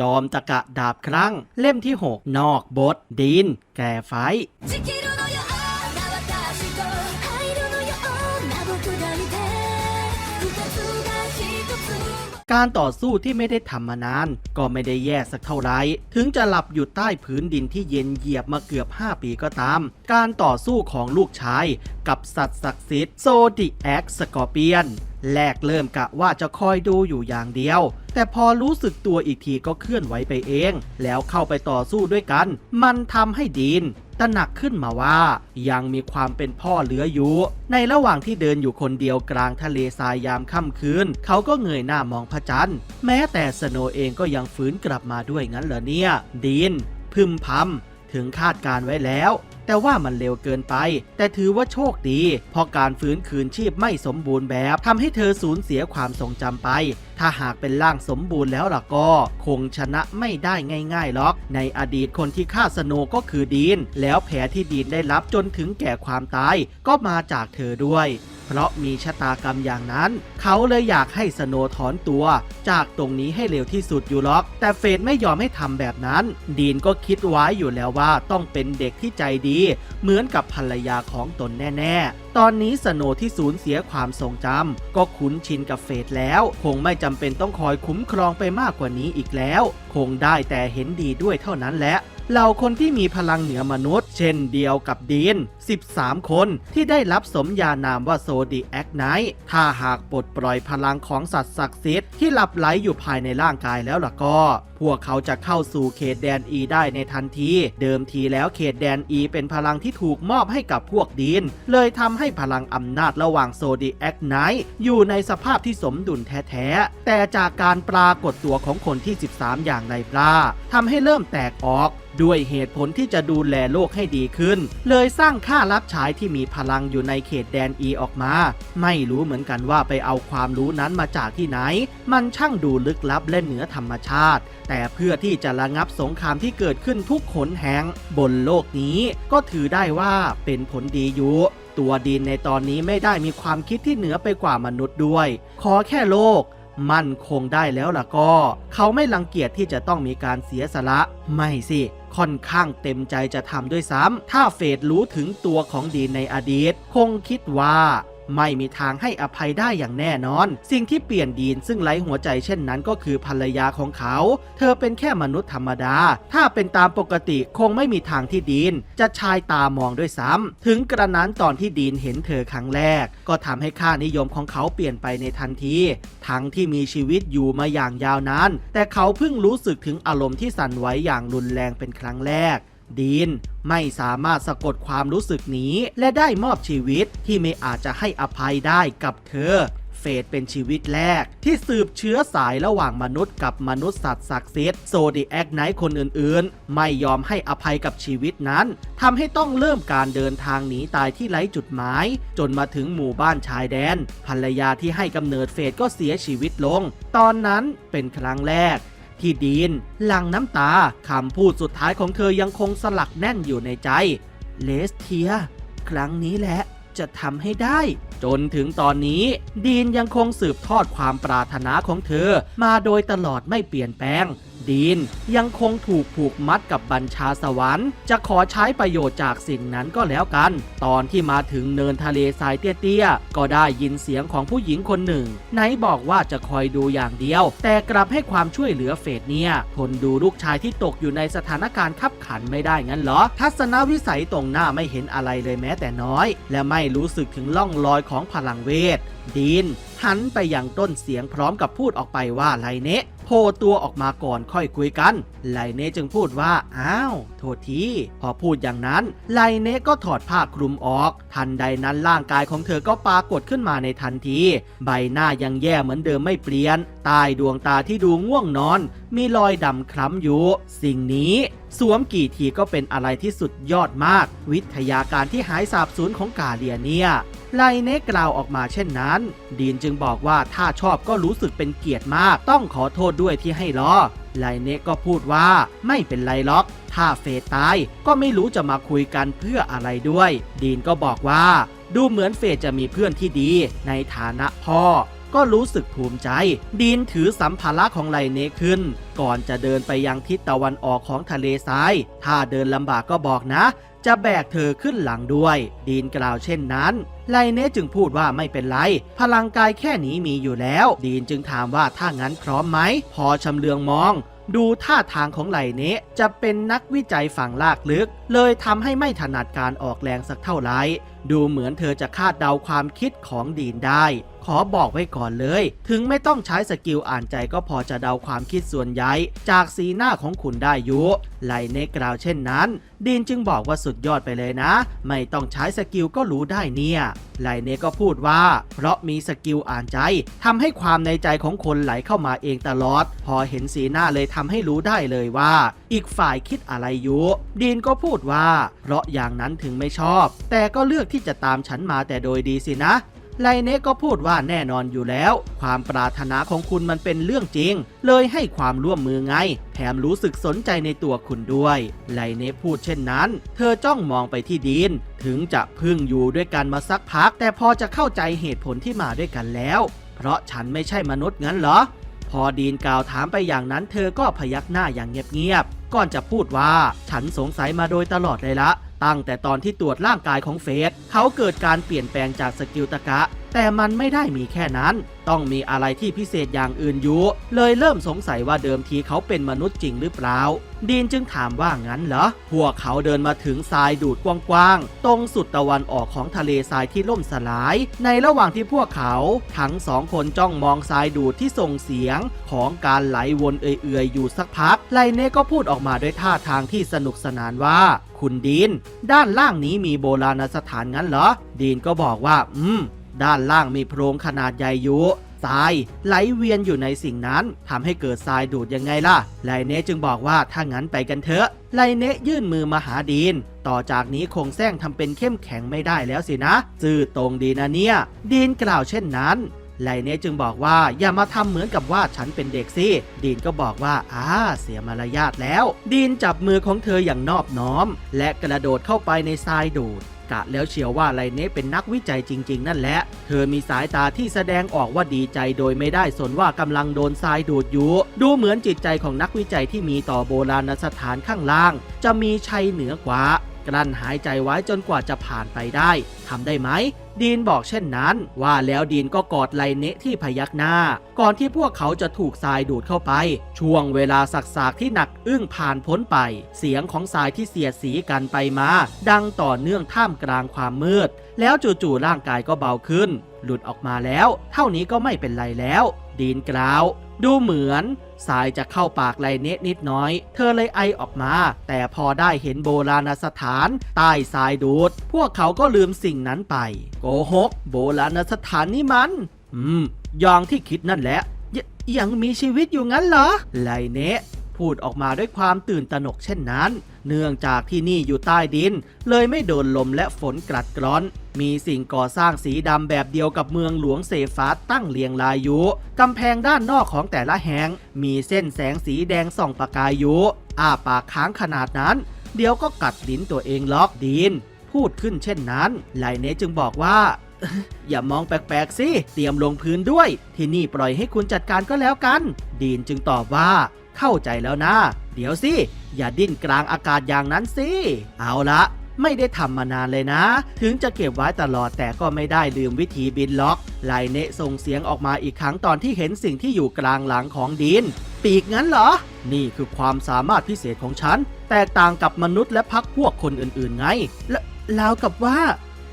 จอมตะกะดาบครั้ง เล่มที่ 6 นอกบท ดิน แก่ไฟการต่อสู้ที่ไม่ได้ทำมานาน ก็ไม่ได้แย่สักเท่าไรถึงจะหลับอยู่ใต้พื้นดินที่เย็นเหยียบมาเกือบ 5 ปีก็ตาม การต่อสู้ของลูกชาย กับสัตว์ศักดิ์สิทธิ์โซดิแอคสกอร์เปียน แรกเริ่มกะว่าจะคอยดูอยู่อย่างเดียว แต่พอรู้สึกตัวอีกทีก็เคลื่อนไหวไปเอง แล้วเข้าไปต่อสู้ด้วยกัน มันทำให้ดีนตระหนักขึ้นมาว่า ยังมีความเป็นพ่อเหลืออยู่ ในระหว่างที่เดินอยู่คนเดียวกลางทะเลทรายยามค่ำคืน เขาก็เงยหน้ามองพระจันทร์ แม้แต่สโนเองก็ยังฟื้นกลับมาด้วยงั้นเหรอเนี่ย ดีนพึมพำ ถึงคาดการไว้แล้ว แต่ว่ามันเร็วเกินไป แต่ถือว่าโชคดี เพราะการฟื้นคืนชีพไม่สมบูรณ์แบบทำให้เธอสูญเสียความทรงจำไป ถ้าหากเป็นร่างสมบูรณ์แล้วล่ะก็ คงชนะไม่ได้ง่ายๆหรอก ในอดีตคนที่ฆ่าสโนก็คือดีน แล้วแผลที่ดีนได้รับจนถึงแก่ความตายก็มาจากเธอด้วย เพราะมีชะตากรรมอย่างนั้น เขาเลยอยากให้สโนถอนตัว จากตรงนี้ให้เร็วที่สุดอยู่หรอก แต่เฟดไม่ยอมให้ทำแบบนั้น ดีนก็คิดไว้อยู่แล้วว่าต้องเป็นเด็กที่ใจดี เหมือนกับภรรยาของตนแน่ ๆตอนนี้สโนที่สูญเสียความทรงจำก็คุ้นชินกับเฟดแล้ว คงไม่จำเป็นต้องคอยคุ้มครองไปมากกว่านี้อีกแล้ว คงได้แต่เห็นดีด้วยเท่านั้นแหละ เหล่าคนที่มีพลังเหนือมนุษย์ เช่นเดียวกับดีน 13 คนที่ได้รับสมญานามว่าโซดีแอคไนท์ถ้าหากปลดปล่อยพลังของสัตว์ศักดิ์สิทธิ์ที่หลับไหลอยู่ภายในร่างกายแล้วล่ะก็ พวกเขาจะเข้าสู่เขตแดนอีได้ในทันที เดิมทีแล้วเขตแดนอีเป็นพลังที่ถูกมอบให้กับพวกดีน เลยทำให้พลังอำนาจระหว่างโซดีแอคไนท์อยู่ในสภาพที่สมดุลแท้ๆ แต่จากการปรากฏตัวของคนที่ 13 อย่างในปลาทำให้เริ่มแตกออกด้วยเหตุผลที่จะดูแลโลกให้ดีขึ้น เลยสร้างค่ารับใช้ที่มีพลังอยู่ในเขตแดนอีออกมา ไม่รู้เหมือนกันว่าไปเอาความรู้นั้นมาจากที่ไหน มันช่างดูลึกลับและเหนือธรรมชาติแต่เพื่อที่จะระงับสงครามที่เกิดขึ้นทุกขนแห่งบนโลกนี้ก็ถือได้ว่าเป็นผลดีอยู่ตัวดินในตอนนี้ไม่ได้มีความคิดที่เหนือไปกว่ามนุษย์ด้วย ขอแค่โลกมั่นคงได้แล้วล่ะก็ เขาไม่รังเกียจที่จะต้องมีการเสียสละ ไม่สิ ค่อนข้างเต็มใจจะทำด้วยซ้ำถ้าเฟดรู้ถึงตัวของดีนในอดีต คงคิดว่า ไม่มีทางให้อภัยได้อย่างแน่นอน สิ่งที่เปลี่ยนดีนซึ่งไร้หัวใจเช่นนั้นก็คือภรรยาของเขา เธอเป็นแค่มนุษย์ธรรมดา ถ้าเป็นตามปกติคงไม่มีทางที่ดีน จะชายตามองด้วยซ้ำถึงกระนั้นตอนที่ดีนเห็นเธอครั้งแรก ก็ทำให้ค่านิยมของเขาเปลี่ยนไปในทันที ทั้งที่มีชีวิตอยู่มาอย่างยาวนาน แต่เขาเพิ่งรู้สึกถึงอารมณ์ที่สั่นไหวอย่างรุนแรงเป็นครั้งแรก ดีนไม่สามารถสะกดความรู้สึกนี้ และได้มอบชีวิตที่ไม่อาจจะให้อภัยได้กับเธอเฟดเป็นชีวิตแรก ที่สืบเชื้อสายระหว่างมนุษย์กับมนุษย์สัตว์ศักดิ์สิทธิ์โซดีแอคไนท์คนอื่นๆ ไม่ยอมให้อภัยกับชีวิตนั้นทำให้ต้องเริ่มการเดินทางหนีตายที่ไร้จุดหมาย จนมาถึงหมู่บ้านชายแดน ภรรยาที่ให้กำเนิดเฟดก็เสียชีวิตลง ตอนนั้นเป็นครั้งแรก ที่ดีนหลั่งน้ำตาคำพูดสุดท้ายของเธอยังคงสลักแน่นอยู่ในใจ เลสเทีย ครั้งนี้แหละจะทำให้ได้ จนถึงตอนนี้ ดีนยังคงสืบทอดความปรารถนาของเธอมาโดยตลอดไม่เปลี่ยนแปลง ดีนยังคงถูกผูกมัดกับบัญชาสวรรค์ จะขอใช้ประโยชน์จากสิ่งนั้นก็แล้วกัน ตอนที่มาถึงเนินทะเลทรายเตี้ยๆ ก็ได้ยินเสียงของผู้หญิงคนหนึ่งไหนบอกว่าจะคอยดูอย่างเดียว แต่กลับให้ความช่วยเหลือเฟดเนี่ยทนดูลูกชายที่ตกอยู่ในสถานการณ์ขับขันไม่ได้งั้นเหรอ ทัศนวิสัยตรงหน้าไม่เห็นอะไรเลยแม้แต่น้อย และไม่รู้สึกถึงล่องรอยของพลังเวทดีนหันไปยังต้นเสียงพร้อมกับพูดออกไปว่าไลเนะ ผล่ตัวออกมาก่อนค่อยคุยกัน ไลเนะจึงพูดว่า อ้าว โทษที พอพูดอย่างนั้น ไลเนะก็ถอดผ้าคลุมออก ทันใดนั้นร่างกายของเธอก็ปรากฏขึ้นมาในทันที ใบหน้ายังแย่เหมือนเดิมไม่เปลี่ยน ใต้ดวงตาที่ดูง่วงนอน มีรอยดำคล้ำอยู่ สิ่งนี้สวมกี่ทีก็เป็นอะไรที่สุดยอดมาก วิทยาการที่หายสาบสูญของกาเลียเนี่ย ไลเนกกล่าวออกมาเช่นนั้น ดีนจึงบอกว่าถ้าชอบก็รู้สึกเป็นเกียรติมาก ต้องขอโทษด้วยที่ให้รอไลเนกก็พูดว่าไม่เป็นไรล็อก ถ้าเฟยตายก็ไม่รู้จะมาคุยกันเพื่ออะไรด้วย ดีนก็บอกว่า ดูเหมือนเฟยจะมีเพื่อนที่ดี ในฐานะพ่อก็รู้สึกภูมิใจ ดีนถือสัมภาระของไลเนะขึ้น ก่อนจะเดินไปยังทิศตะวันออกของทะเลทราย ถ้าเดินลำบากก็บอกนะ จะแบกเธอขึ้นหลังด้วย ดีนกล่าวเช่นนั้น ไลเนะจึงพูดว่าไม่เป็นไร พลังกายแค่นี้มีอยู่แล้ว ดีนจึงถามว่าถ้างั้นพร้อมไหม พอชำเลืองมองดูท่าทางของไลเนะจะเป็นนักวิจัยฝั่งลากลึก เลยทำให้ไม่ถนัดการออกแรงสักเท่าไหร่ ดูเหมือนเธอจะคาดเดาความคิดของดีนได้ ขอบอกไว้ก่อนเลย ถึงไม่ต้องใช้สกิลอ่านใจก็พอจะเดาความคิดส่วนใหญ่ จากสีหน้าของคุณได้ยุไลเนกล่าวเช่นนั้น ดีนจึงบอกว่าสุดยอดไปเลยนะ ไม่ต้องใช้สกิลก็รู้ได้เนี่ยไลเนก็พูดว่า เพราะมีสกิลอ่านใจทำให้ความในใจของคนไหลเข้ามาเองตลอด พอเห็นสีหน้าเลยทำให้รู้ได้เลยว่า อีกฝ่ายคิดอะไรอยู่ดีนก็พูดว่า เพราะอย่างนั้นถึงไม่ชอบ แต่ก็เลือกที่จะตามฉันมาแต่โดยดีสินะ ไลเนะก็พูดว่าแน่นอนอยู่แล้ว ความปรารถนาของคุณมันเป็นเรื่องจริง เลยให้ความร่วมมือไง แถมรู้สึกสนใจในตัวคุณด้วย ไลเนะพูดเช่นนั้น เธอจ้องมองไปที่ดีน ถึงจะพึ่งอยู่ด้วยกันมาสักพัก แต่พอจะเข้าใจเหตุผลที่มาด้วยกันแล้ว เพราะฉันไม่ใช่มนุษย์งั้นเหรอ พอดีนกล่าวถามไปอย่างนั้น เธอก็พยักหน้าอย่างเงียบๆ ก่อนจะพูดว่า ฉันสงสัยมาโดยตลอดเลยละ ตั้งแต่ตอนที่ตรวจร่างกายของเฟสเขาเกิดการเปลี่ยนแปลงจากสกิลตะกะ แต่มันไม่ได้มีแค่นั้น ต้องมีอะไรที่พิเศษอย่างอื่นอยู่ เลยเริ่มสงสัยว่าเดิมทีเขาเป็นมนุษย์จริงหรือเปล่า ดีนจึงถามว่างั้นเหรอ พวกเขาเดินมาถึงทรายดูดกว้างๆ ตรงสุดตะวันออกของทะเลทรายที่ล่มสลาย ในระหว่างที่พวกเขา ทั้งสองคนจ้องมองทรายดูดที่ส่งเสียง ของการไหลวนเอื่อยๆ อยู่สักพัก ไลเน่ก็พูดออกมาด้วยท่าทางที่สนุกสนานว่า คุณดีน ด้านล่างนี้มีโบราณสถานงั้นเหรอ ดีนก็บอกว่า อืม ด้านล่างมีโพรงขนาดใหญ่อยู่ทรายไหลเวียนอยู่ในสิ่งนั้นทำให้เกิดทรายดูดยังไงล่ะ ไลเนะจึงบอกว่าถ้างั้นไปกันเถอะ ไลเนะยื่นมือมาหาดีน ต่อจากนี้คงแซงทำเป็นเข้มแข็งไม่ได้แล้วสินะ ซื่อตรงดีนะเนี่ย ดีนกล่าวเช่นนั้น ไลเนะจึงบอกว่าอย่ามาทำเหมือนกับว่าฉันเป็นเด็กสิ ดีนก็บอกว่าอ่าเสียมารยาทแล้ว ดีนจับมือของเธออย่างนอบน้อม และกระโดดเข้าไปในทรายดูด กะแล้วเชียวว่าไลเนะเป็นนักวิจัยจริง ๆ นั่นแหละ เธอมีสายตาที่แสดงออกว่าดีใจโดยไม่ได้สนว่ากำลังโดนทรายดูดอยู่ดูเหมือนจิตใจของนักวิจัยที่มีต่อโบราณสถานข้างล่าง จะมีชัยเหนือกว่า กลั้นหายใจไว้จนกว่าจะผ่านไปได้ทำได้ไหม ดีนบอกเช่นนั้น ว่าแล้วดีนก็กอดไลเนะที่พยักหน้า ก่อนที่พวกเขาจะถูกทรายดูดเข้าไป ช่วงเวลาสักๆที่หนักอึ้งผ่านพ้นไป เสียงของทรายที่เสียดสีกันไปมา ดังต่อเนื่องท่ามกลางความมืด แล้วจู่ๆร่างกายก็เบาขึ้น หลุดออกมาแล้ว เท่านี้ก็ไม่เป็นไรแล้ว ดีนกล่าว ดูเหมือนสายจะเข้าปากไลเนะนิดน้อย เธอเลยไอออกมา แต่พอได้เห็นโบราณสถานใต้สายดูด พวกเขาก็ลืมสิ่งนั้นไป โกหก โบราณสถานนี่มัน อืมอย่างที่คิดนั่นแหละยยังมีชีวิตอยู่งั้นเหรอไลเนะ พูดออกมาด้วยความตื่นตระหนกเช่นนั้น เนื่องจากที่นี่อยู่ใต้ดิน เลยไม่โดนลมและฝนกรัดกร้อน มีสิ่งก่อสร้างสีดำแบบเดียวกับเมืองหลวงเซฟาตั้งเรียงรายอยู่กำแพงด้านนอกของแต่ละแห่งมีเส้นแสงสีแดงส่องประกายอยู่อ้าปากค้างขนาดนั้น เดี๋ยวก็กัดลิ้นตัวเองล็อกดิน พูดขึ้นเช่นนั้นไลเนจึงบอกว่าอย่ามองแปลกๆสิ เตรียมลงพื้นด้วย ที่นี่ปล่อยให้คุณจัดการก็แล้วกัน ดีนจึงตอบว่า เข้าใจแล้วนะ เดี๋ยวสิ อย่าดิ้นกลางอากาศอย่างนั้นสิ เอาละไม่ได้ทำมานานเลยนะ ถึงจะเก็บไว้ตลอดแต่ก็ไม่ได้ลืมวิธีบินล็อกไลเนะส่งเสียงออกมาอีกครั้งตอนที่เห็นสิ่งที่อยู่กลางหลังของดิน ปีกงั้นเหรอ นี่คือความสามารถพิเศษของฉัน แตกต่างกับมนุษย์และพักพวกคนอื่นๆไงและราวกับว่า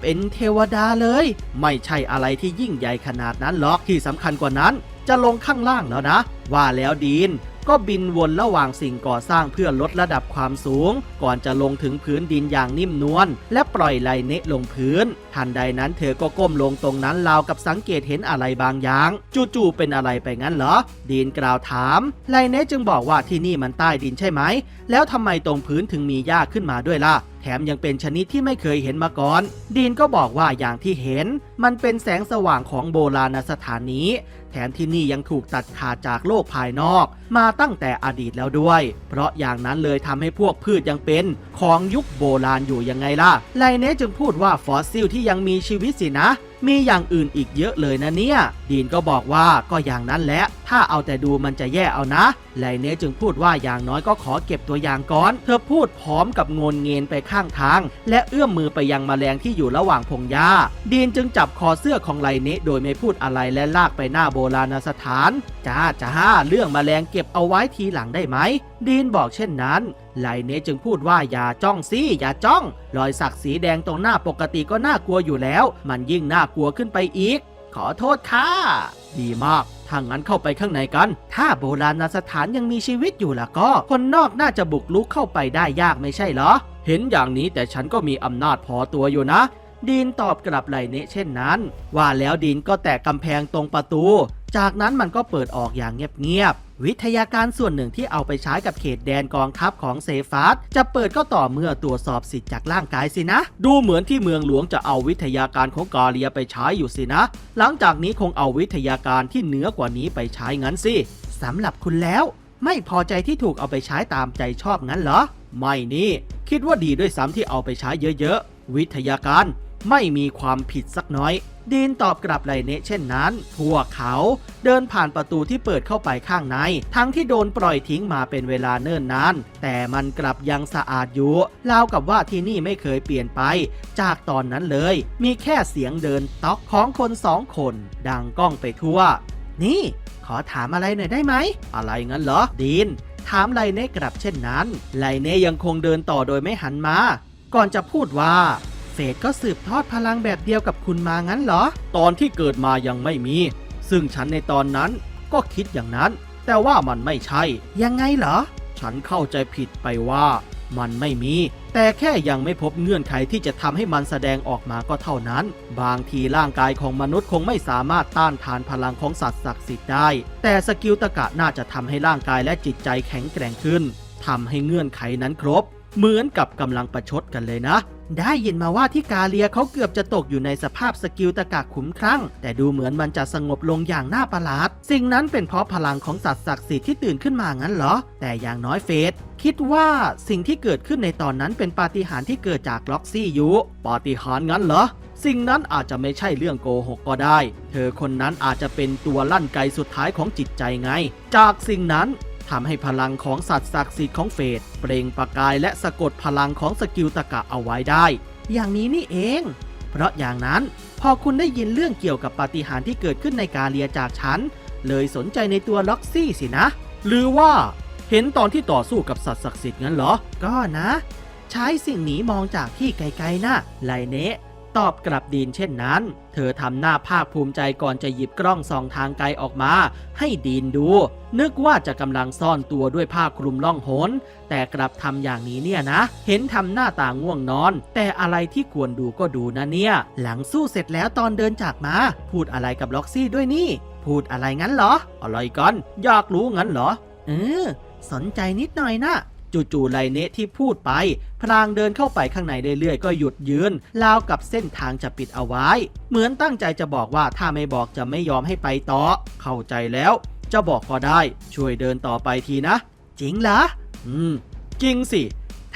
เป็นเทวดาเลย ไม่ใช่อะไรที่ยิ่งใหญ่ขนาดนั้นหรอกที่สำคัญกว่านั้น จะลงข้างล่างแล้วนะ ว่าแล้วดีน ก็บินวนระหว่างสิ่งก่อสร้างเพื่อลดระดับความสูง ก่อนจะลงถึงพื้นดินอย่างนิ่มนวลและปล่อยไลเนะลงพื้น ทันใดนั้นเธอก็ก้มลงตรงนั้นราวกับสังเกตเห็นอะไรบางอย่าง จู่ๆเป็นอะไรไปงั้นเหรอ ดีนกล่าวถามไลเนะจึงบอกว่าที่นี่มันใต้ดินใช่ไหม แล้วทำไมตรงพื้นถึงมีหญ้าขึ้นมาด้วยล่ะแถมยังเป็นชนิดที่ไม่เคยเห็นมาก่อน ดีนก็บอกว่าอย่างที่เห็น มันเป็นแสงสว่างของโบราณสถานนี้ แถมที่นี่ยังถูกตัดขาดจากโลกภายนอก มาตั้งแต่อดีตแล้วด้วย เพราะอย่างนั้นเลยทำให้พวกพืชยังเป็น ของยุคโบราณอยู่ยังไงล่ะไลเนสจึงพูดว่าฟอสซิลที่ยังมีชีวิตสินะ มีอย่างอื่นอีกเยอะเลยนะเนี่ย ดีนก็บอกว่าก็อย่างนั้นแหละ ถ้าเอาแต่ดูมันจะแย่เอานะ ไลเน่จึงพูดว่าอย่างน้อยก็ขอเก็บตัวอย่างก่อน เธอพูดพร้อมกับงนเงินไปข้างทาง และเอื้อมมือไปยังแมลงที่อยู่ระหว่างพงหญ้า ดีนจึงจับคอเสื้อของไลเน่โดยไม่พูดอะไรและลากไปหน้าโบราณสถาน จ้าจ้าเรื่องแมลงเก็บเอาไว้ทีหลังได้ไหม ดีนบอกเช่นนั้น ไลเน่จึงพูดว่าอย่าจ้องสิอย่าจ้อง รอยสักสีแดงตรงหน้าปกติก็น่ากลัวอยู่แล้ว มันยิ่งน่ากลัวขึ้นไปอีก ขอโทษค่ะดีมากถ้างั้นเข้าไปข้างในกัน ถ้าโบราณสถานยังมีชีวิตอยู่ล่ะก็ คนนอกน่าจะบุกลุกเข้าไปได้ยากไม่ใช่เหรอ เห็นอย่างนี้แต่ฉันก็มีอำนาจพอตัวอยู่นะดีนตอบกลับไลเนะเช่นนั้น ว่าแล้วดีนก็แตะกำแพงตรงประตู จากนั้นมันก็เปิดออกอย่างเงียบๆ วิทยาการส่วนหนึ่งที่เอาไปใช้กับเขตแดนกองทัพของเซฟาสจะเปิดก็ต่อเมื่อตรวจสอบสิทธิ์จากร่างกายสินะ ดูเหมือนที่เมืองหลวงจะเอาวิทยาการของกาเลียไปใช้อยู่สินะ หลังจากนี้คงเอาวิทยาการที่เหนือกว่านี้ไปใช้งั้นสิสำหรับคุณแล้ว ไม่พอใจที่ถูกเอาไปใช้ตามใจชอบงั้นเหรอ ไม่นี่ คิดว่าดีด้วยซ้ำที่เอาไปใช้เยอะๆวิทยาการไม่มีความผิดสักน้อย ดีนตอบกลับไลเนะเช่นนั้น พวกเขาเดินผ่านประตูที่เปิดเข้าไปข้างใน ทั้งที่โดนปล่อยทิ้งมาเป็นเวลาเนิ่นนาน แต่มันกลับยังสะอาดอยู่ราวกับว่าที่นี่ไม่เคยเปลี่ยนไป จากตอนนั้นเลย มีแค่เสียงเดินต๊อกของคนสองคน ดังก้องไปทั่ว นี่ ขอถามอะไรหน่อยได้ไหม อะไรงั้นเหรอ ดีน ถามไลเน่กลับเช่นนั้น ไลเน่ยังคงเดินต่อโดยไม่หันมา ก่อนจะพูดว่า เฟดก็สืบทอดพลังแบบเดียวกับคุณมางั้นเหรอ ตอนที่เกิดมายังไม่มี ซึ่งฉันในตอนนั้นก็คิดอย่างนั้น แต่ว่ามันไม่ใช่ ยังไงเหรอ ฉันเข้าใจผิดไปว่ามันไม่มี แต่แค่ยังไม่พบเงื่อนไขที่จะทำให้มันแสดงออกมาก็เท่านั้น บางทีร่างกายของมนุษย์คงไม่สามารถต้านทานพลังของสัตว์ศักดิ์สิทธิ์ได้ แต่สกิลตะกะน่าจะทำให้ร่างกายและจิตใจแข็งแกร่งขึ้นทำให้เงื่อนไขนั้นครบ เหมือนกับกำลังประชดกันเลยนะ ได้ยินมาว่าที่กาเลียเขาเกือบจะตกอยู่ในสภาพสกิลตะกะขุมครั่ง แต่ดูเหมือนมันจะสงบลงอย่างน่าประหลาด สิ่งนั้นเป็นเพราะพลังของสัตว์ศักดิ์สิทธิ์ที่ตื่นขึ้นมางั้นเหรอ แต่อย่างน้อยเฟสคิดว่าสิ่งที่เกิดขึ้นในตอนนั้นเป็นปาฏิหาริย์ที่เกิดจากล็อกซี่ยูปาฏิหาริย์งั้นเหรอ สิ่งนั้นอาจจะไม่ใช่เรื่องโกหกก็ได้ เธอคนนั้นอาจจะเป็นตัวลั่นไกสุดท้ายของจิตใจไง จากสิ่งนั้น ทำให้พลังของสัตว์ศักดิ์สิทธิ์ของเฟสเปล่งประกายและสะกดพลังของสกิลตะกะเอาไว้ได้ อย่างนี้นี่เอง เพราะอย่างนั้นพอคุณได้ยินเรื่องเกี่ยวกับปาฏิหาริย์ที่เกิดขึ้นในกาเลียจากฉัน เลยสนใจในตัวล็อกซี่สินะ หรือว่าเห็นตอนที่ต่อสู้กับสัตว์ศักดิ์สิทธิ์งั้นเหรอ ก็นะ ใช้สิ่งหนีมองจากที่ไกลๆนะไลเนะ ตอบกลับดีนเช่นนั้น เธอทำหน้าภาคภูมิใจก่อนจะหยิบกล้องส่องทางไกลออกมา ให้ดีนดู นึกว่าจะกำลังซ่อนตัวด้วยผ้าคลุมล่องหน แต่กลับทำอย่างนี้เนี่ยนะ เห็นทำหน้าตาง่วงนอน แต่อะไรที่ควรดูก็ดูนะเนี่ย หลังสู้เสร็จแล้วตอนเดินจากมา พูดอะไรกับล็อกซี่ด้วยนี่ พูดอะไรงั้นเหรออะไรกันอยากรู้งั้นเหรอเออสนใจนิดหน่อยนะ จู่ๆไลเนะที่พูดไป พลางเดินเข้าไปข้างในเรื่อยๆ ก็หยุดยืนราวกับเส้นทางจะปิดเอาไว้ เหมือนตั้งใจจะบอกว่าถ้าไม่บอกจะไม่ยอมให้ไปต่อ เข้าใจแล้ว จะบอกก็ได้ ช่วยเดินต่อไปทีนะ จริงเหรอ อืม จริงสิ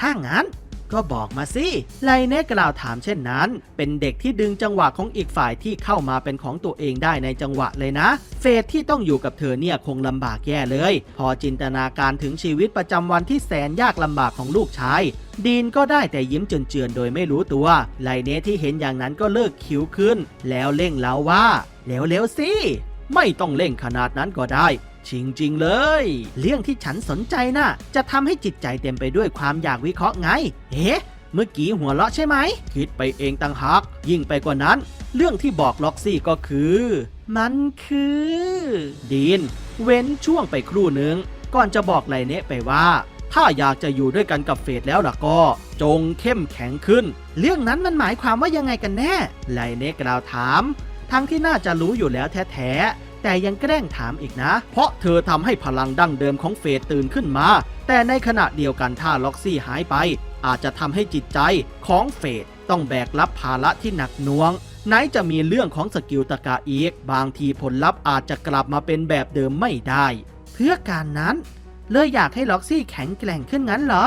ถ้างั้น ก็บอกมาสิ ไลเน่กล่าวถามเช่นนั้น เป็นเด็กที่ดึงจังหวะของอีกฝ่ายที่เข้ามาเป็นของตัวเองได้ในจังหวะเลยนะ เฟสที่ต้องอยู่กับเธอเนี่ยคงลำบากแย่เลย พอจินตนาการถึงชีวิตประจำวันที่แสนยากลำบากของลูกชายดีนก็ได้แต่ยิ้มเจือนๆโดยไม่รู้ตัวไลเน่ที่เห็นอย่างนั้นก็เลิกคิ้วขึ้น แล้วเร่งเล้าว่าเร็วๆสิ ไม่ต้องเร่งขนาดนั้นก็ได้ จริง ๆ เลย เรื่องที่ฉันสนใจน่ะ จะทำให้จิตใจเต็มไปด้วยความอยากวิเคราะห์ไง เอ๊ะ เมื่อกี้หัวเราะใช่ไหม คิดไปเองต่างหากยิ่งไปกว่านั้น เรื่องที่บอกล็อกซี่ก็คือ มันคือ ดีน เว้นช่วงไปครู่หนึ่งก่อนจะบอกไลเนะไปว่า ถ้าอยากจะอยู่ด้วยกันกับเฟดแล้วล่ะก็ จงเข้มแข็งขึ้น เรื่องนั้นมันหมายความว่ายังไงกันแน่ไลเนะกล่าวถาม ทั้งที่น่าจะรู้อยู่แล้วแท้ๆ แต่ยังแกล้งถามอีกนะ เพราะเธอทำให้พลังดั้งเดิมของเฟดตื่นขึ้นมา แต่ในขณะเดียวกันถ้าล็อกซี่หายไป อาจจะทำให้จิตใจของเฟดต้องแบกรับภาระที่หนักหน่วงไหนจะมีเรื่องของสกิลตะกาอีก บางทีผลลัพธ์อาจจะกลับมาเป็นแบบเดิมไม่ได้ เพื่อการนั้น เลยอยากให้ล็อกซี่แข็งแกร่งขึ้นงั้นเหรอ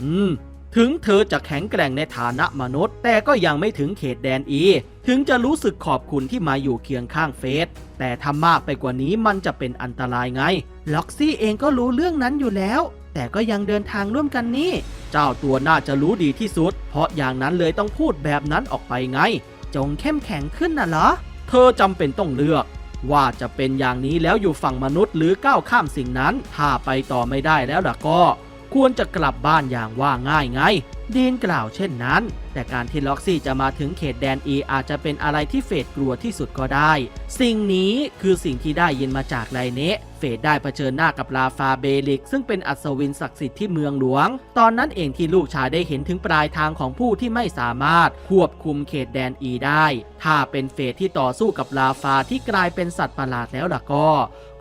อืม ถึงเธอจะแข็งแกร่งในฐานะมนุษย์ แต่ก็ยังไม่ถึงเขตแดนอี ถึงจะรู้สึกขอบคุณที่มาอยู่เคียงข้างเฟสแต่ถ้ามากไปกว่านี้มันจะเป็นอันตรายไง ล็อกซี่เองก็รู้เรื่องนั้นอยู่แล้ว แต่ก็ยังเดินทางร่วมกันนี่ เจ้าตัวน่าจะรู้ดีที่สุด เพราะอย่างนั้นเลยต้องพูดแบบนั้นออกไปไง จงเข้มแข็งขึ้นน่ะเหรอ เธอจำเป็นต้องเลือก ว่าจะเป็นอย่างนี้แล้วอยู่ฝั่งมนุษย์หรือก้าวข้ามสิ่งนั้น ถ้าไปต่อไม่ได้แล้วล่ะก็ ควรจะกลับบ้านอย่างว่าง่ายไง ดีนกล่าวเช่นนั้น แต่การที่ล็อกซี่จะมาถึงเขตแดนอีอาจจะเป็นอะไรที่เฟดกลัวที่สุดก็ได้ สิ่งนี้คือสิ่งที่ได้ยินมาจากไลเนะเฟดได้เผชิญหน้ากับลาฟาเบลิก ซึ่งเป็นอัศวินศักดิ์สิทธิ์ที่เมืองหลวง ตอนนั้นเองที่ลูกชายได้เห็นถึงปลายทางของผู้ที่ไม่สามารถควบคุมเขตแดนอีได้ ถ้าเป็นเฟดที่ต่อสู้กับลาฟาที่กลายเป็นสัตว์ประหลาดแล้วล่ะก็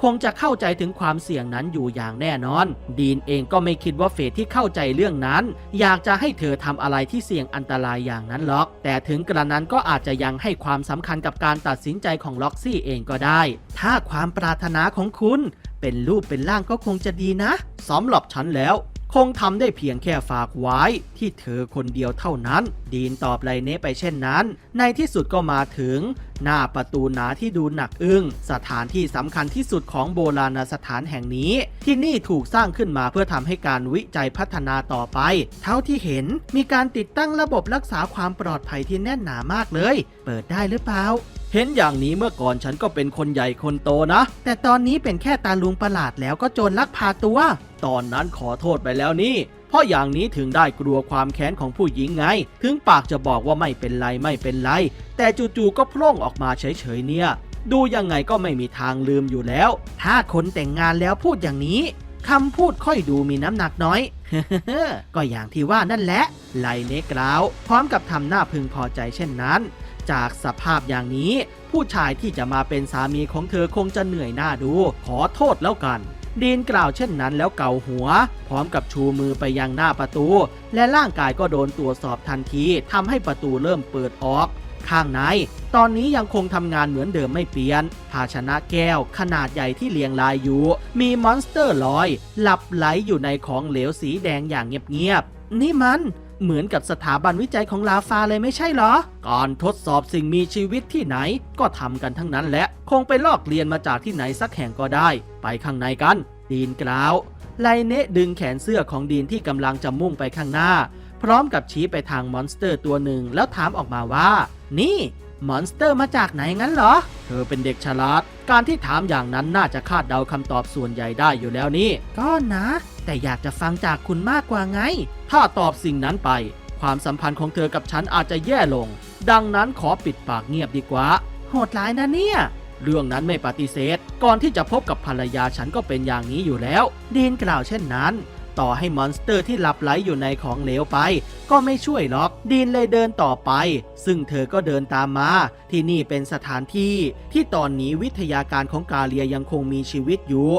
คงจะเข้าใจถึงความเสี่ยงนั้นอยู่อย่างแน่นอน ดีนเองก็ไม่คิดว่าเฟดที่เข้าใจเรื่องนั้น อยากจะให้เธอทำอะไรที่เสี่ยงอันตรายอย่างนั้นหรอก แต่ถึงกระนั้นก็อาจจะยังให้ความสำคัญกับการตัดสินใจของล็อกซี่เองก็ได้ ถ้าความปรารถนาของคุณ เป็นรูปเป็นร่างก็คงจะดีนะสำหรับฉันแล้ว คงทำได้เพียงแค่ฝากไว้ที่เธอคนเดียวเท่านั้น ดีนตอบไลเน่ไปเช่นนั้น ในที่สุดก็มาถึง หน้าประตูหนาที่ดูหนักอึ้งสถานที่สำคัญที่สุดของโบราณสถานแห่งนี้ ที่นี่ถูกสร้างขึ้นมาเพื่อทำให้การวิจัยพัฒนาต่อไป เท่าที่เห็นมีการติดตั้งระบบรักษาความปลอดภัยที่แน่นหนามากเลย เปิดได้หรือเปล่า เห็นอย่างนี้เมื่อก่อนฉันก็เป็นคนใหญ่คนโตนะ แต่ตอนนี้เป็นแค่ตาลุงประหลาดแล้วก็โจรลักพาตัว ตอนนั้นขอโทษไปแล้วนี่ เพราะอย่างนี้ถึงได้กลัวความแค้นของผู้หญิงไง ถึงปากจะบอกว่าไม่เป็นไรไม่เป็นไร แต่จู่ๆก็โพล่งออกมาเฉยๆเนี่ย ดูยังไงก็ไม่มีทางลืมอยู่แล้ว ถ้าคนแต่งงานแล้วพูดอย่างนี้คำพูดค่อยดูมีน้ำหนักน้อย ก็อย่างที่ว่านั่นแหละ ไลเนกล่าว พร้อมกับทำหน้าพึงพอใจเช่นนั้น จากสภาพอย่างนี้ ผู้ชายที่จะมาเป็นสามีของเธอคงจะเหนื่อยหน้าดู ขอโทษแล้วกันดีนกล่าวเช่นนั้นแล้วเกาหัว พร้อมกับชูมือไปยังหน้าประตู และร่างกายก็โดนตรวจสอบทันทีทำให้ประตูเริ่มเปิดออก ข้างใน ตอนนี้ยังคงทำงานเหมือนเดิมไม่เปลี่ยน ภาชนะแก้วขนาดใหญ่ที่เรียงรายอยู่ มีมอนสเตอร์ลอย หลับไหลอยู่ในของเหลวสีแดงอย่างเงียบๆนี่มัน เหมือนกับสถาบันวิจัยของลาฟาเลยไม่ใช่เหรอ การทดสอบสิ่งมีชีวิตที่ไหนก็ทำกันทั้งนั้นแหละ คงไปลอกเรียนมาจากที่ไหนสักแห่งก็ได้ ไปข้างในกัน ดีนกล่าวไลเนะดึงแขนเสื้อของดีนที่กำลังจะมุ่งไปข้างหน้า พร้อมกับชี้ไปทางมอนสเตอร์ตัวหนึ่งแล้วถามออกมาว่า นี่มอนสเตอร์มาจากไหนงั้นเหรอ เธอเป็นเด็กฉลาด การที่ถามอย่างนั้นน่าจะคาดเดาคำตอบส่วนใหญ่ได้อยู่แล้วนี่ ก็นะ แต่อยากจะฟังจากคุณมากกว่าไง ถ้าตอบสิ่งนั้นไป ความสัมพันธ์ของเธอกับฉันอาจจะแย่ลง ดังนั้นขอปิดปากเงียบดีกว่า โหดร้ายนะเนี่ย เรื่องนั้นไม่ปฏิเสธ ก่อนที่จะพบกับภรรยาฉันก็เป็นอย่างนี้อยู่แล้ว ดีนกล่าวเช่นนั้น ต่อให้มอนสเตอร์ที่หลับไหลอยู่ในของเหลวไป ก็ไม่ช่วยหรอก ดีนเลยเดินต่อไป ซึ่งเธอก็เดินตามมา ที่นี่เป็นสถานที่ ที่ตอนนี้วิทยาการของกาเลียยังคงมีชีวิตอยู่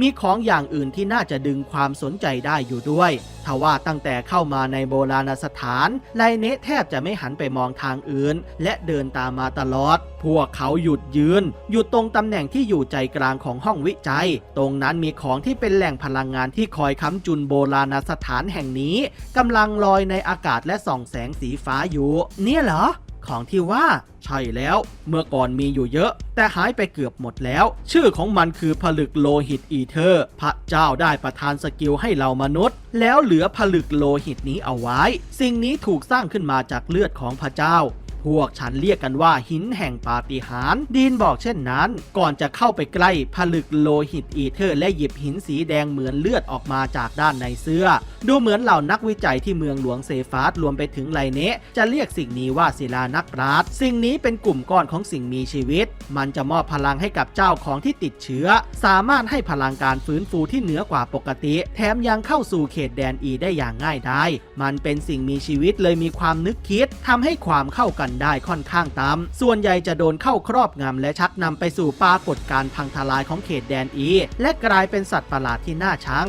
มีของอย่างอื่นที่น่าจะดึงความสนใจได้อยู่ด้วยทว่าตั้งแต่เข้ามาในโบราณสถานไลเนะแทบจะไม่หันไปมองทางอื่น และเดินตามมาตลอด พวกเขาหยุดยืน อยู่ตรงตำแหน่งที่อยู่ใจกลางของห้องวิจัย ตรงนั้นมีของที่เป็นแหล่งพลังงานที่คอยค้ำจุนโบราณสถานแห่งนี้กำลังลอยในอากาศและส่องแสงสีฟ้าอยู่ เนี่ยเหรอ ของที่ว่า ใช่แล้ว เมื่อก่อนมีอยู่เยอะ แต่หายไปเกือบหมดแล้ว ชื่อของมันคือผลึกโลหิตอีเทอร์ พระเจ้าได้ประทานสกิลให้เรามนุษย์ แล้วเหลือผลึกโลหิตนี้เอาไว้ สิ่งนี้ถูกสร้างขึ้นมาจากเลือดของพระเจ้า พวกฉันเรียกกันว่าหินแห่งปาฏิหาริย์ดีนบอกเช่นนั้น ก่อนจะเข้าไปใกล้ผลึกโลหิตอีเทอร์ และหยิบหินสีแดงเหมือนเลือดออกมาจากด้านในเสื้อ ดูเหมือนเหล่านักวิจัยที่เมืองหลวงเซฟาสรวมไปถึงไลเนะจะเรียกสิ่งนี้ว่าศิลานักปราชญ์สิ่งนี้เป็นกลุ่มก้อนของสิ่งมีชีวิต มันจะมอบพลังให้กับเจ้าของที่ติดเชื้อ สามารถให้พลังการฟื้นฟูที่เหนือกว่าปกติ แถมยังเข้าสู่เขตแดนอีได้อย่างง่ายได้มันเป็นสิ่งมีชีวิตเลยมีความนึกคิดทำให้ความเข้ากันได้ค่อนข้างต่ำส่วนใหญ่จะโดนเข้าครอบงำและชักนำไปสู่ปรากฏการณ์พังทลายของเขตแดนอี และกลายเป็นสัตว์ประหลาดที่น่าชัง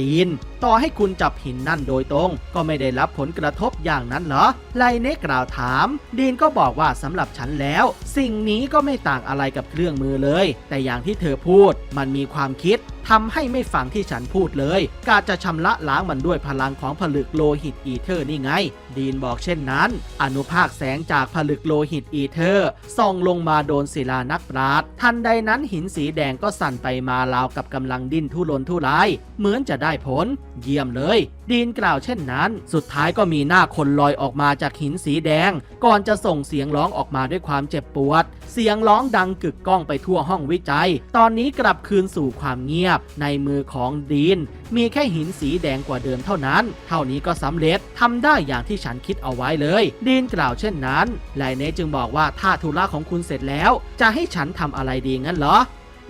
ดีน ต่อให้คุณจับหินนั่นโดยตรง ก็ไม่ได้รับผลกระทบอย่างนั้นเหรอ ไลเนกล่าวถาม ดีนก็บอกว่าสำหรับฉันแล้ว สิ่งนี้ก็ไม่ต่างอะไรกับเครื่องมือเลย แต่อย่างที่เธอพูด มันมีความคิด ทำให้ไม่ฟังที่ฉันพูดเลย กาจะชำระล้างมันด้วยพลังของผลึกโลหิตอีเทอร์นี่ไง ดีนบอกเช่นนั้น อนุภาคแสงจากผลึกโลหิตอีเทอร์ส่องลงมาโดนศิลานักปราชญ์ทันใดนั้นหินสีแดงก็สั่นไปมาราวกับกำลังดิ้นทุรนทุราย เหมือนจะได้ผล เยี่ยมเลย ดีนกล่าวเช่นนั้น สุดท้ายก็มีหน้าคนลอยออกมาจากหินสีแดง ก่อนจะส่งเสียงร้องออกมาด้วยความเจ็บปวด เสียงร้องดังกึกก้องไปทั่วห้องวิจัย ตอนนี้กลับคืนสู่ความเงียบ ในมือของดีน มีแค่หินสีแดงกว่าเดิมเท่านั้น เท่านี้ก็สำเร็จทำได้อย่างที่ฉันคิดเอาไว้เลย ดีนกล่าวเช่นนั้นไลเนจึงบอกว่าถ้าธุระของคุณเสร็จแล้ว จะให้ฉันทำอะไรดีงั้นเหรอ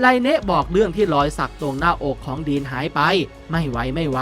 ไลเนะบอกเรื่องที่รอยสักตรงหน้าอกของดีนหายไป ไม่ไหวไม่ไหว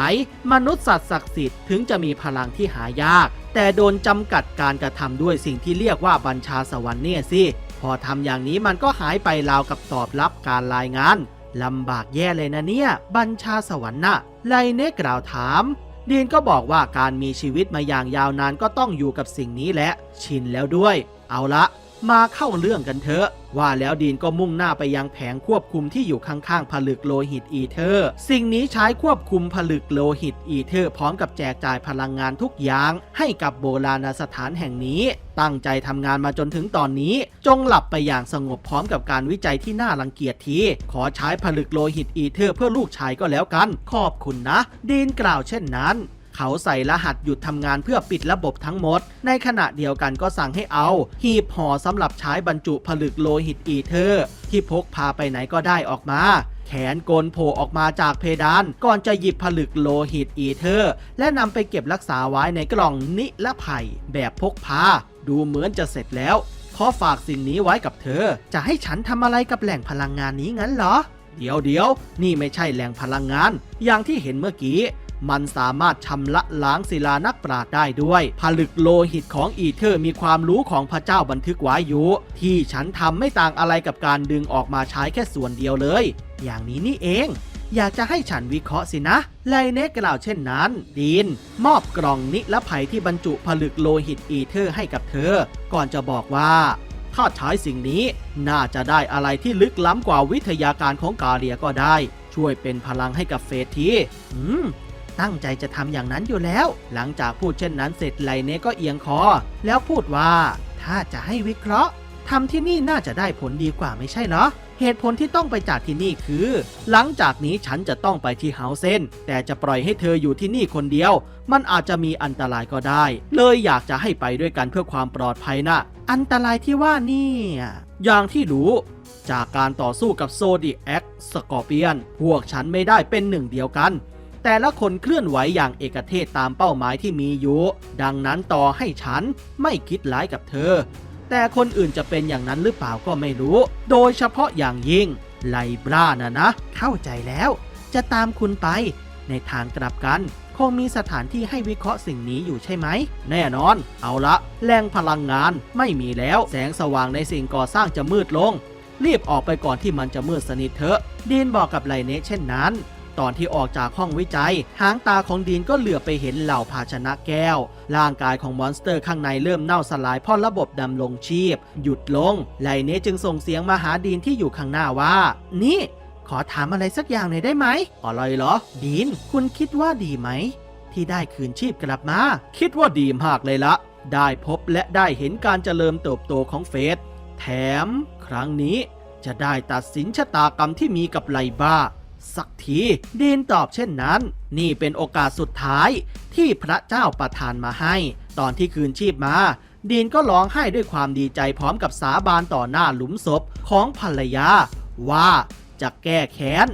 มนุษย์สัตว์ศักดิ์สิทธิ์ถึงจะมีพลังที่หายาก แต่โดนจำกัดการกระทำด้วยสิ่งที่เรียกว่าบัญชาสวรรค์เนี่ยสิ พอทำอย่างนี้มันก็หายไปราวกับตอบรับการรายงานลำบากแย่เลยนะเนี่ย บัญชาสวรรค์นะไลเนกล่าวถาม ดีนก็บอกว่าการมีชีวิตมาอย่างยาวนานก็ต้องอยู่กับสิ่งนี้แหละ ชินแล้วด้วย เอาละ มาเข้าเรื่องกันเถอะ ว่าแล้วดีนก็มุ่งหน้าไปยังแผงควบคุมที่อยู่ข้างๆผลึกโลหิตอีเทอร์ สิ่งนี้ใช้ควบคุมผลึกโลหิตอีเทอร์พร้อมกับแจกจ่ายพลังงานทุกอย่าง ให้กับโบราณสถานแห่งนี้ ตั้งใจทำงานมาจนถึงตอนนี้ จงหลับไปอย่างสงบพร้อมกับการวิจัยที่น่ารังเกียจที ขอใช้ผลึกโลหิตอีเทอร์เพื่อลูกชายก็แล้วกัน ขอบคุณนะ ดีนกล่าวเช่นนั้น เขาใส่รหัสหยุดทำงานเพื่อปิดระบบทั้งหมด ในขณะเดียวกันก็สั่งให้เอา หีบห่อสำหรับใช้บรรจุผลึกโลหิตอีเทอร์ ที่พกพาไปไหนก็ได้ออกมาแขนโกนโผล่ออกมาจากเพดาน ก่อนจะหยิบผลึกโลหิตอีเทอร์ และนำไปเก็บรักษาไว้ในกล่องนิรภัย แบบพกพา ดูเหมือนจะเสร็จแล้ว ขอฝากสิ่งนี้ไว้กับเธอ จะให้ฉันทำอะไรกับแหล่งพลังงานนี้งั้นเหรอ เดี๋ยวเดี๋ยวนี่ไม่ใช่แหล่งพลังงาน อย่างที่เห็นเมื่อกี้ มันสามารถชำระล้างศิลานักปราชญ์ได้ด้วย ผลึกโลหิตของอีเทอร์มีความรู้ของพระเจ้าบันทึกไว้อยู่ ที่ฉันทำไม่ต่างอะไรกับการดึงออกมาใช้แค่ส่วนเดียวเลย อย่างนี้นี่เองอยากจะให้ฉันวิเคราะห์สินะ ไลเนกกล่าวเช่นนั้น ดีน มอบกล่องนิรภัยที่บรรจุผลึกโลหิตอีเทอร์ให้กับเธอ ก่อนจะบอกว่าถ้าใช้สิ่งนี้น่าจะได้อะไรที่ลึกล้ำกว่าวิทยาการของกาเลียก็ได้ ช่วยเป็นพลังให้กับเฟสทีอืม ตั้งใจจะทำอย่างนั้นอยู่แล้ว หลังจากพูดเช่นนั้นเสร็จไลเน่ก็เอียงคอ แล้วพูดว่าถ้าจะให้วิเคราะห์ทำที่นี่น่าจะได้ผลดีกว่าไม่ใช่เหรอเหตุผลที่ต้องไปจากที่นี่คือ หลังจากนี้ฉันจะต้องไปที่เฮาเซนแต่จะปล่อยให้เธออยู่ที่นี่คนเดียว มันอาจจะมีอันตรายก็ได้ เลยอยากจะให้ไปด้วยกันเพื่อความปลอดภัยนะ อันตรายที่ว่านี่อย่างที่รู้จากการต่อสู้กับโซดิแอ็กสกอร์เปียน พวกฉันไม่ได้เป็นหนึ่งเดียวกัน แต่ละคนเคลื่อนไหวอย่างเอกเทศตามเป้าหมายที่มีอยู่ ดังนั้นต่อให้ฉันไม่คิดร้ายกับเธอ แต่คนอื่นจะเป็นอย่างนั้นหรือเปล่าก็ไม่รู้ โดยเฉพาะอย่างยิ่งไลบรานะนะ เข้าใจแล้ว จะตามคุณไป ในทางกลับกันคงมีสถานที่ให้วิเคราะห์สิ่งนี้อยู่ใช่ไหม แน่นอน เอาละแรงพลังงานไม่มีแล้ว แสงสว่างในสิ่งก่อสร้างจะมืดลง รีบออกไปก่อนที่มันจะมืดสนิทเถอะ ดีนบอกกับไลเนะเช่นนั้น ตอนที่ออกจากห้องวิจัย หางตาของดีนก็เหลือไปเห็นเหล่าภาชนะแก้ว ร่างกายของมอนสเตอร์ข้างในเริ่มเน่าสลายเพราะระบบดำลงชีพ หยุดลงไลเนจึงส่งเสียงมาหาดีนที่อยู่ข้างหน้าว่า นี่ขอถามอะไรสักอย่างหน่อยได้ไหมอะไรเหรอ ดีน คุณคิดว่าดีไหม ที่ได้คืนชีพกลับมา คิดว่าดีมากเลยละ ได้พบและได้เห็นการเจริญเติบโตของเฟส แถม ครั้งนี้จะได้ตัดสินชะตากรรมที่มีกับไลบ้า สักทีดีนตอบเช่นนั้น นี่เป็นโอกาสสุดท้ายที่พระเจ้าประทานมาให้ ตอนที่คืนชีพมา ดีนก็ร้องไห้ด้วยความดีใจพร้อมกับสาบานต่อหน้าหลุมศพของภรรยา ว่าจะแก้แค้น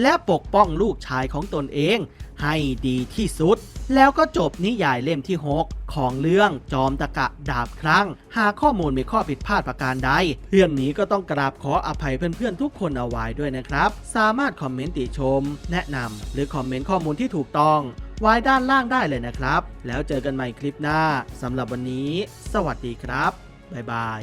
และปกป้องลูกชายของตนเอง ให้ดีที่สุด แล้วก็จบนิยายเล่มที่ 6 ของเรื่องจอมตะกะดาบครั้ง หากข้อมูลมีข้อผิดพลาดประการใด เรื่องนี้ก็ต้องกราบขออภัยเพื่อนๆทุกคนเอาไว้ด้วยนะครับ สามารถคอมเมนต์ติชม แนะนำหรือคอมเมนต์ข้อมูลที่ถูกต้องไว้ด้านล่างได้เลยนะครับ แล้วเจอกันใหม่คลิปหน้าสำหรับวันนี้ สวัสดีครับบ๊ายบาย